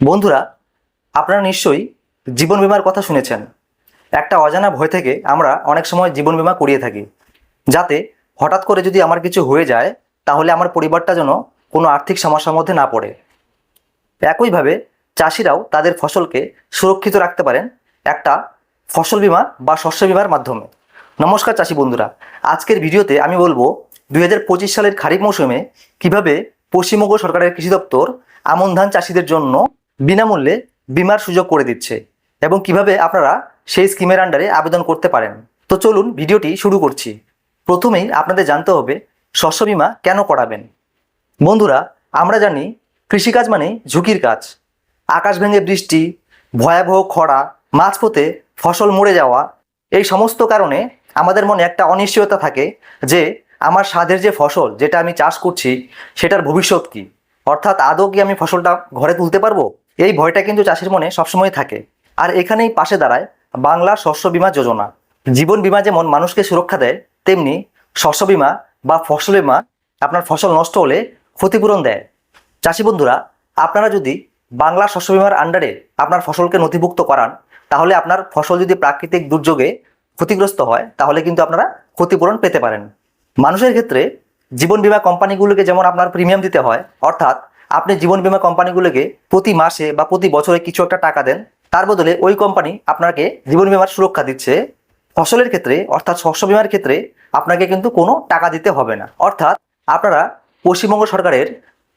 বন্ধুরা, আপনারা নিশ্চয়ই জীবন বিমার কথা শুনেছেন। একটা অজানা ভয় থেকে আমরা অনেক সময় জীবন বিমা করিয়ে থাকি। যাতে হঠাৎ করে যদি আমার কিছু হয়ে যায়, তাহলে আমার পরিবারটা যেন কোনো আর্থিক সমস্যার মধ্যে না পড়ে। একইভাবে চাষিরাও তাদের ফসলকে সুরক্ষিত রাখতে পারেন একটা ফসল বীমা বা শস্য বিমার মাধ্যমে। নমস্কার চাষি বন্ধুরা, আজকের ভিডিওতে আমি বলব দু হাজার পঁচিশ সালের খারিফ মৌসুমে কীভাবে পশ্চিমবঙ্গ সরকারের কৃষি দপ্তর আমন ধান চাষিদের জন্য বিনামূল্যে বিমার সুযোগ করে দিচ্ছে এবং কীভাবে আপনারা সেই স্কিমের আন্ডারে আবেদন করতে পারেন। তো চলুন ভিডিওটি শুরু করছি। প্রথমেই আপনাদের জানতে হবে শস্য বীমা কেন করাবেন? বন্ধুরা, আমরা জানি কৃষিকাজ মানে ঝুঁকির কাজ। আকাশ ভেঙে বৃষ্টি, ভয়াবহ খরা, মাঝপথে ফসল মরে যাওয়া, এই সমস্ত কারণে আমাদের মনে একটা অনিশ্চয়তা থাকে যে আমার স্বাদের যে ফসল যেটা আমি চাষ করছি, সেটার ভবিষ্যৎ কি? অর্থাৎ আদৌ কি আমি ফসলটা ঘরে তুলতে পারব? এই ভয়টা কিন্তু চাষির মনে সবসময় থাকে। আর এখানেই পাশে দাঁড়ায় বাংলা শস্য বীমা যোজনা। জীবন বীমা যেমন মানুষকে সুরক্ষা দেয়, তেমনি শস্য বীমা বা ফসল বীমা আপনার ফসল নষ্ট হলে ক্ষতিপূরণ দেয়। চাষি বন্ধুরা, আপনারা যদি বাংলা শস্য বীমার আন্ডারে আপনার ফসলকে নথিভুক্ত করান, তাহলে আপনার ফসল যদি প্রাকৃতিক দুর্যোগে ক্ষতিগ্রস্ত হয়, তাহলে কিন্তু আপনারা ক্ষতিপূরণ পেতে পারেন। মানুষের ক্ষেত্রে জীবন বীমা কোম্পানিগুলোকে যেমন আপনার প্রিমিয়াম দিতে হয়, অর্থাৎ আপনি জীবন বীমা কোম্পানিগুলোকে প্রতি মাসে বা প্রতি বছরে কিছু একটা টাকা দেন, তার বদলে ওই কোম্পানি আপনাকে জীবন বীমার সুরক্ষা দিচ্ছে। ফসলের ক্ষেত্রে, অর্থাৎ শস্য বীমার ক্ষেত্রে আপনাকে কিন্তু কোনো টাকা দিতে হবে না। অর্থাৎ আপনারা পশ্চিমবঙ্গ সরকারের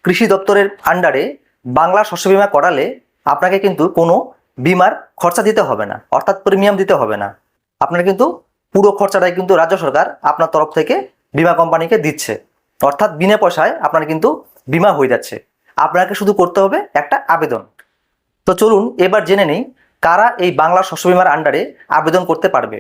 কৃষি দপ্তরের আন্ডারে বাংলা শস্য বীমা করালে আপনাকে কিন্তু কোনো বিমার খরচা দিতে হবে না, অর্থাৎ প্রিমিয়াম দিতে হবে না। আপনার কিন্তু পুরো খরচাটাই কিন্তু রাজ্য সরকার আপনার তরফ থেকে বিমা কোম্পানিকে দিচ্ছে। অর্থাৎ বিনা পয়সায় আপনার কিন্তু বিমা হয়ে যাচ্ছে। আপনাকে শুধু করতে হবে একটা আবেদন। তো চলুন এবার জেনে নেই কারা এই বাংলা শস্য বিমার আন্ডারে আবেদন করতে পারবে।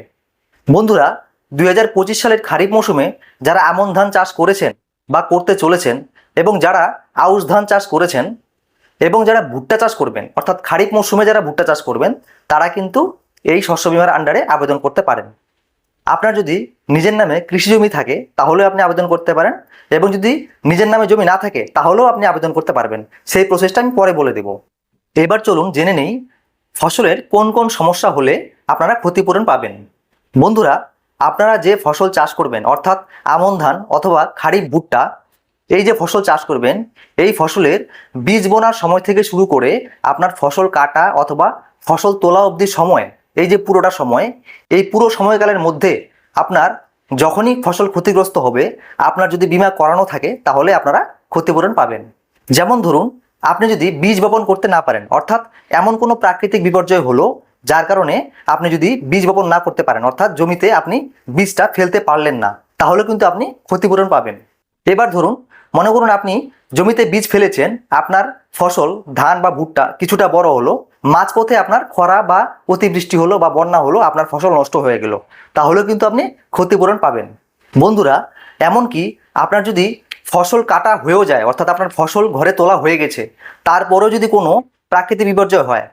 বন্ধুরা দু হাজার পঁচিশ সালের খারিফ মৌসুমে যারা আমন ধান চাষ করেছেন বা করতে চলেছেন এবং যারা আউশ ধান চাষ করেছেন এবং যারা ভুট্টা চাষ করবেন, অর্থাৎ খারিফ মৌসুমে যারা ভুট্টা চাষ করবেন, তারা কিন্তু এই শস্য বিমার আন্ডারে আবেদন করতে পারেন। আপনার যদি নিজের নামে কৃষি জমি থাকে, তাহলেও আপনি আবেদন করতে পারেন এবং যদি নিজের নামে জমি না থাকে, তাহলেও আপনি আবেদন করতে পারবেন। সেই প্রসেসটা আমি পরে বলে দেব। এবার চলুন জেনে নেই ফসলের কোন কোন সমস্যা হলে আপনারা ক্ষতিপূরণ পাবেন। বন্ধুরা, আপনারা যে ফসল চাষ করবেন, অর্থাৎ আমন ধান অথবা খারিফ ভুট্টা, এই যে ফসল চাষ করবেন, এই ফসলের বীজ বোনার সময় থেকে শুরু করে আপনার ফসল কাটা অথবা ফসল তোলা অবধি সময় এই যে পুরোটা সময়, এই পুরো সময়কালের মধ্যে আপনার যখনই ফসল ক্ষতিগ্রস্ত হবে, আপনার যদি বিমা করানো থাকে, তাহলে আপনারা ক্ষতিপূরণ পাবেন। যেমন ধরুন, আপনি যদি বীজ বপন করতে না পারেন, অর্থাৎ এমন কোনো প্রাকৃতিক বিপর্যয় হলো, যার কারণে আপনি যদি বীজ বপন না করতে পারেন, অর্থাৎ জমিতে আপনি বীজটা ফেলতে পারলেন না, তাহলে কিন্তু আপনি ক্ষতিপূরণ পাবেন। এবার ধরুন মনে করুন আপনি জমিতে বীজ ফেলেছেন, আপনার ফসল, ধান বা ভুট্টা কিছুটা বড় হলো, মাঝপথে আপনার খরা বা অতিবৃষ্টি হলো বা বন্যা হলো, আপনার ফসল নষ্ট হয়ে গেল। তাহলেও কিন্তু আপনি ক্ষতিপূরণ পাবেন। বন্ধুরা, এমনকি আপনার যদি ফসল কাটা হয়েও যায়, অর্থাৎ আপনার ফসল ঘরে তোলা হয়ে গেছে, তারপরেও যদি কোনো প্রাকৃতিক বিপর্যয় হয়,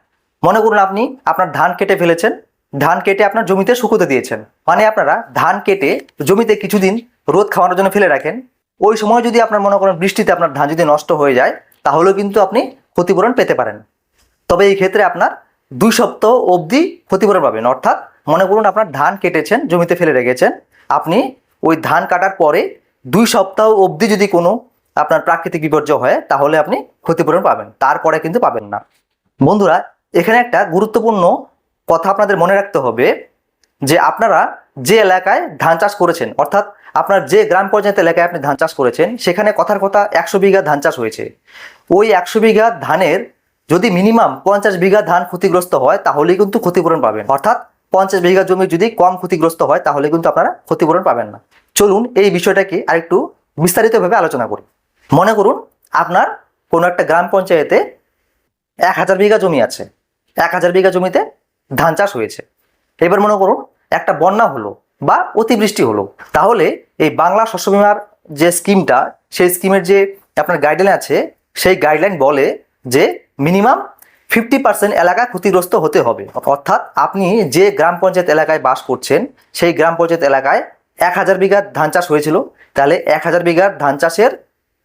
মনে করুন আপনি আপনার ধান কেটে ফেলেছেন, ধান কেটে আপনার জমিতে শুকোতে দিয়েছেন। মানে আপনারা ধান কেটে জমিতে কিছুদিন রোদ খাওয়ানোর জন্য ফেলে রাখেন ওই সময় যদি আপনার মনে করেন বৃষ্টিতে আপনার ধান যদি নষ্ট হয়ে যায়, তাহলেও কিন্তু আপনি ক্ষতিপূরণ পেতে পারেন। তবে এই ক্ষেত্রে আপনার দুই সপ্তাহ অবধি ক্ষতিপূরণ পাবেন। অর্থাৎ মনে করুন আপনার ধান কেটেছেন, জমিতে ফেলে রেখেছেন, আপনি ওই ধান কাটার পরে দুই সপ্তাহ অবধি যদি কোনো আপনার প্রাকৃতিক বিপর্যয় হয়, তাহলে আপনি ক্ষতিপূরণ পাবেন। তারপরে কিন্তু পাবেন না। বন্ধুরা, এখানে একটা গুরুত্বপূর্ণ কথা আপনাদের মনে রাখতে হবে যে আপনারা যে এলাকায় ধান চাষ করেছেন, অর্থাৎ আপনার যে গ্রাম পঞ্চায়েত এলাকায় আপনি ধান চাষ করেছেন, সেখানে কথার কথা একশো বিঘা ধান চাষ হয়েছে। ওই একশো বিঘা ধানের যদি মিনিমাম পঞ্চাশ বিঘা ধান ক্ষতিগ্রস্ত হয়, তাহলেই কিন্তু ক্ষতিপূরণ পাবেন। অর্থাৎ পঞ্চাশ বিঘা জমি যদি কম ক্ষতিগ্রস্ত হয়, তাহলে কিন্তু আপনারা ক্ষতিপূরণ পাবেন না। চলুন এই বিষয়টাকে আরেকটু বিস্তারিতভাবে আলোচনা করি। মনে করুন, আপনার কোনো একটা গ্রাম পঞ্চায়েতে এক হাজার বিঘা জমি আছে। এক হাজার বিঘা জমিতে ধান চাষ হয়েছে। এবার মনে করুন একটা বন্যা হলো বা অতিবৃষ্টি হলো। তাহলে এই বাংলা শস্য বিমার যে স্কিমটা, সেই স্কিমের যে আপনার গাইডলাইন আছে, সেই গাইডলাইন বলে যে মিনিমাম ফিফটি পার্সেন্ট এলাকা ক্ষতিগ্রস্ত হতে হবে। অর্থাৎ আপনি যে গ্রাম পঞ্চায়েত এলাকায় বাস করছেন, সেই গ্রাম পঞ্চায়েত এলাকায় এক হাজার বিঘা ধান চাষ হয়েছিল, তাহলে এক হাজার বিঘার ধান চাষের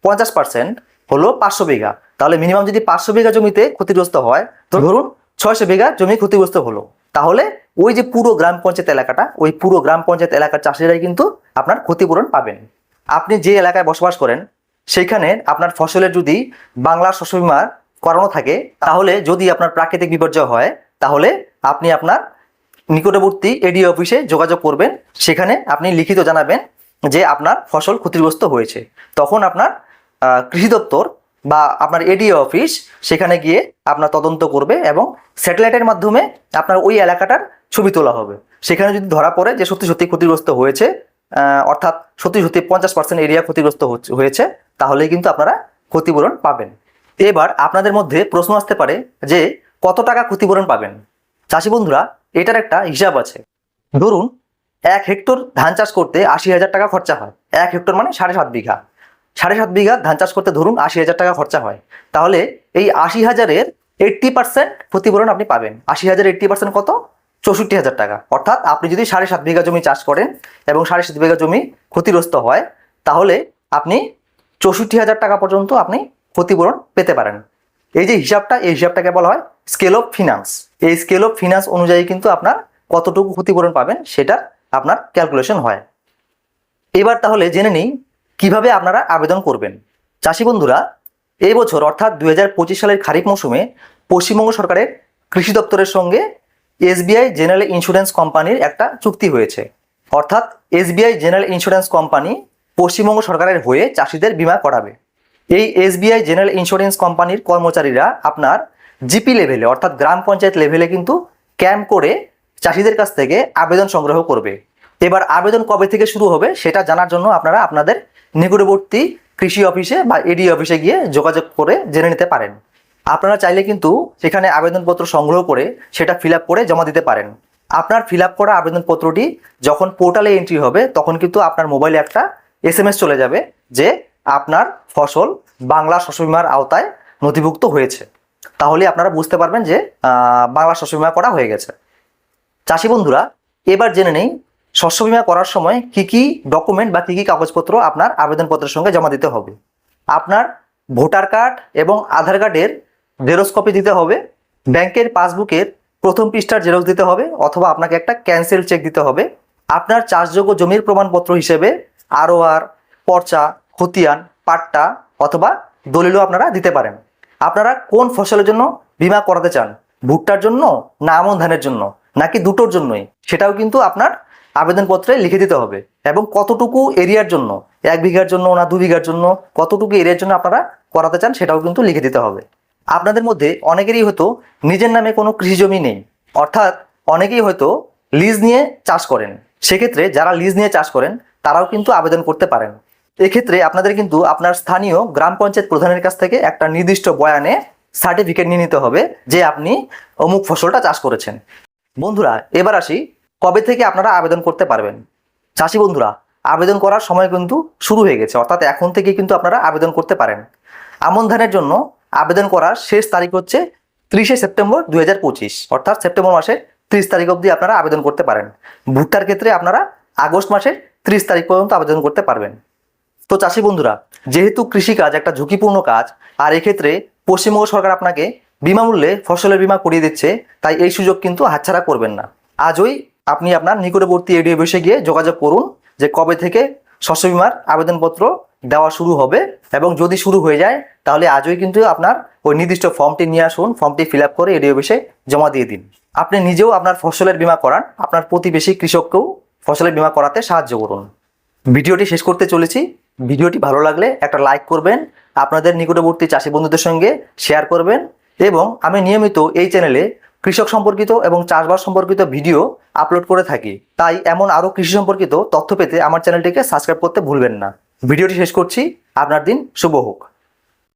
পঞ্চাশ পার্সেন্ট হলো পাঁচশো বিঘা। তাহলে মিনিমাম যদি পাঁচশো বিঘা জমিতে ক্ষতিগ্রস্ত হয় তো ধরুন ছয়শো বিঘা জমি ক্ষতিগ্রস্ত হলো, তাহলে ওই যে পুরো গ্রাম পঞ্চায়েত এলাকাটা, ওই পুরো গ্রাম পঞ্চায়েত এলাকার চাষিরাই কিন্তু আপনার ক্ষতিপূরণ পাবেন। আপনি যে এলাকায় বসবাস করেন সেইখানে আপনার ফসলের যদি বাংলা শস্য বিমা করানো থাকে, তাহলে যদি আপনার প্রাকৃতিক বিপর্যয় হয়, তাহলে আপনি আপনার নিকটবর্তী এডি অফিসে যোগাযোগ করবেন। সেখানে আপনি লিখিত জানাবেন যে আপনার ফসল ক্ষতিগ্রস্ত হয়েছে। তখন আপনার কৃষি দপ্তর বা আপনার এডিও অফিস সেখানে গিয়ে আপনার তদন্ত করবে এবং স্যাটেলাইটের মাধ্যমে আপনার ওই এলাকাটার ছবি তোলা হবে। সেখানে যদি ধরা পড়ে যে সত্যি সত্যি ক্ষতিগ্রস্ত হয়েছে অর্থাৎ সত্যি সত্যি পঞ্চাশ পার্সেন্ট এরিয়া ক্ষতিগ্রস্ত হয়েছে, তাহলেই কিন্তু আপনারা ক্ষতিপূরণ পাবেন। এবার আপনাদের মধ্যে প্রশ্ন আসতে পারে যে কত টাকা ক্ষতিপূরণ পাবেন? চাষি বন্ধুরা, এটার একটা হিসাব আছে। ধরুন, এক হেক্টর ধান চাষ করতে আশি হাজার টাকা খরচা হয়। এক হেক্টর মানে সাড়ে সাত বিঘা। সাড়ে সাত বিঘা ধান চাষ করতে ধরুন আশি হাজার টাকা খরচা হয়। তাহলে এই আশি হাজারের এইট্টি পার্সেন্ট ক্ষতিপূরণ আপনি পাবেন। আশি হাজার এইট্টি পার্সেন্ট কত? চৌষট্টি হাজার টাকা। অর্থাৎ আপনি যদি সাড়ে সাত বিঘা জমি চাষ করেন এবং সাড়ে সাত বিঘা জমি ক্ষতিগ্রস্ত হয়, তাহলে আপনি চৌষট্টি হাজার টাকা পর্যন্ত আপনি ক্ষতিপূরণ পেতে পারেন। এই যে হিসাবটা, এই হিসাবটাকে বলা হয় স্কেল অফ ফিনান্স এই স্কেল অফ ফিনান্স অনুযায়ী কিন্তু আপনার কতটুকু ক্ষতিপূরণ পাবেন, সেটা আপনার ক্যালকুলেশন হয়। এবার তাহলে জেনে নিই কীভাবে আপনারা আবেদন করবেন? চাষি বন্ধুরা, এই বছর অর্থাৎ দু হাজার পঁচিশ সালের খারিফ মৌসুমে পশ্চিমবঙ্গ সরকারের কৃষি দপ্তরের সঙ্গে এসবিআই জেনারেল ইন্স্যুরেন্স কোম্পানির একটা চুক্তি হয়েছে। অর্থাৎ SBI general insurance company Paschimbanga সরকারের হয়ে চাষিদের বীমা করাবে। এই এসবিআই জেনারেল ইন্স্যুরেন্স কোম্পানির কর্মচারীরা আপনার জিপি লেভেলে, অর্থাৎ গ্রাম পঞ্চায়েত লেভেলে কিন্তু ক্যাম্প করে চাষিদের কাছ থেকে আবেদন সংগ্রহ করবে। এবার আবেদন কবে থেকে শুরু হবে সেটা জানার জন্য আপনারা আপনাদের নিকটবর্তী কৃষি অফিসে বা এডি অফিসে গিয়ে যোগাযোগ করে জেনে নিতে পারেন। আপনারা চাইলে কিন্তু সেখানে আবেদনপত্র সংগ্রহ করে সেটা ফিল করে জমা দিতে পারেন। আপনার ফিল করা আবেদনপত্রটি যখন পোর্টালে এন্ট্রি হবে, তখন কিন্তু আপনার মোবাইলে একটা এস চলে যাবে যে আপনার ফসল বাংলা শস্য বিমার আওতায় নথিভুক্ত হয়েছে। তাহলে আপনারা বুঝতে পারবেন যে বাংলা শস্য বিমা করা হয়ে গেছে। চাষি বন্ধুরা, এবার জেনে নেই শস্য বিমা করার সময় কি কি ডকুমেন্ট বা কি কি কাগজপত্র আপনার আবেদনপত্রের সঙ্গে জমা দিতে হবে? আপনার ভোটার কার্ড এবং আধার কার্ডের জেরক্স কপি দিতে হবে, ব্যাংকের পাসবুকের প্রথম পৃষ্ঠার জেরক্স দিতে হবে অথবা আপনাকে একটা ক্যান্সেল চেক দিতে হবে। আপনার চাষযোগ্য জমির প্রমাণপত্র হিসেবে আরওআর পর্চা, খতিয়ান, পাট্টা অথবা দলিলও আপনারা দিতে পারেন। আপনারা কোন ফসলের জন্য বিমা করাতে চান? ভুট্টার জন্য না আমন ধানের জন্য? নাকি দুটোর জন্যই? সেটাও কিন্তু আপনার আবেদনপত্রে লিখে দিতে হবে এবং কতটুকু এরিয়ার জন্য, এক বিঘার জন্য না দু বিঘার জন্য, কতটুকু এরিয়ার জন্য আপনারা করাতে চান সেটাও কিন্তু লিখে দিতে হবে। আপনাদের মধ্যে অনেকেরই হয়তো নিজের নামে কোনো কৃষি জমি নেই, অর্থাৎ অনেকেই হয়তো লিজ নিয়ে চাষ করেন। সেক্ষেত্রে যারা লিজ নিয়ে চাষ করেন, তারাও কিন্তু আবেদন করতে পারেন। এক্ষেত্রে আপনাদের কিন্তু আপনার স্থানীয় গ্রাম পঞ্চায়েত প্রধানের কাছ থেকে একটা নির্দিষ্ট বয়ানে সার্টিফিকেট নিয়ে নিতে হবে যে আপনি অমুক ফসলটা চাষ করেছেন। বন্ধুরা, এবার আসি কবে থেকে আপনারা আবেদন করতে পারবেন? চাষি বন্ধুরা, আবেদন করার সময় কিন্তু শুরু হয়ে গেছে, অর্থাৎ এখন থেকে কিন্তু আপনারা আবেদন করতে পারেন। আমন ধানের জন্য আবেদন করার শেষ তারিখ হচ্ছে ত্রিশে সেপ্টেম্বর দুই হাজার পঁচিশ, অর্থাৎ সেপ্টেম্বর মাসের ত্রিশ তারিখ অবধি আপনারা আবেদন করতে পারেন। ভুট্টার ক্ষেত্রে আপনারা আগস্ট মাসের ত্রিশ তারিখ পর্যন্ত আবেদন করতে পারবেন। তো চাষি বন্ধুরা, যেহেতু কৃষিকাজ একটা ঝুঁকিপূর্ণ কাজ, আর এক্ষেত্রে পশ্চিমবঙ্গ সরকার আপনাকে বিনামূল্যে ফসলের বীমা করিয়ে দিচ্ছে, তাই এই সুযোগ কিন্তু হাতছাড়া করবেন না। আজই আপনি আপনার নিকটবর্তী এডিও অফিসে গিয়ে যোগাযোগ করুন যে কবে থেকে শস্য বীমার আবেদনপত্র দেওয়া শুরু হবে এবং যদি শুরু হয়ে যায়, তাহলে আজই কিন্তু আপনার ওই নির্দিষ্ট ফর্মটি নিয়ে আসুন, ফর্মটি ফিল করে এডিও অফিসে জমা দিয়ে দিন। আপনি নিজেও আপনার ফসলের বিমা করান, আপনার প্রতিবেশী কৃষককেও ফসলের বীমা করাতে সাহায্য করুন। ভিডিওটি শেষ করতে চলেছি। ভিডিওটি ভালো লাগলে একটা লাইক করবেন, আপনাদের নিকটবর্তী চাষি বন্ধুদের সঙ্গে শেয়ার করবেন এবং আমি নিয়মিত এই চ্যানেলে কৃষক সম্পর্কিত এবং চাষবাস সম্পর্কিত ভিডিও আপলোড করে থাকি। তাই এমন আরও কৃষি সম্পর্কিত তথ্য পেতে আমার চ্যানেলটিকে সাবস্ক্রাইব করতে ভুলবেন না। ভিডিওটি শেষ করছি। আপনার দিন শুভ হোক।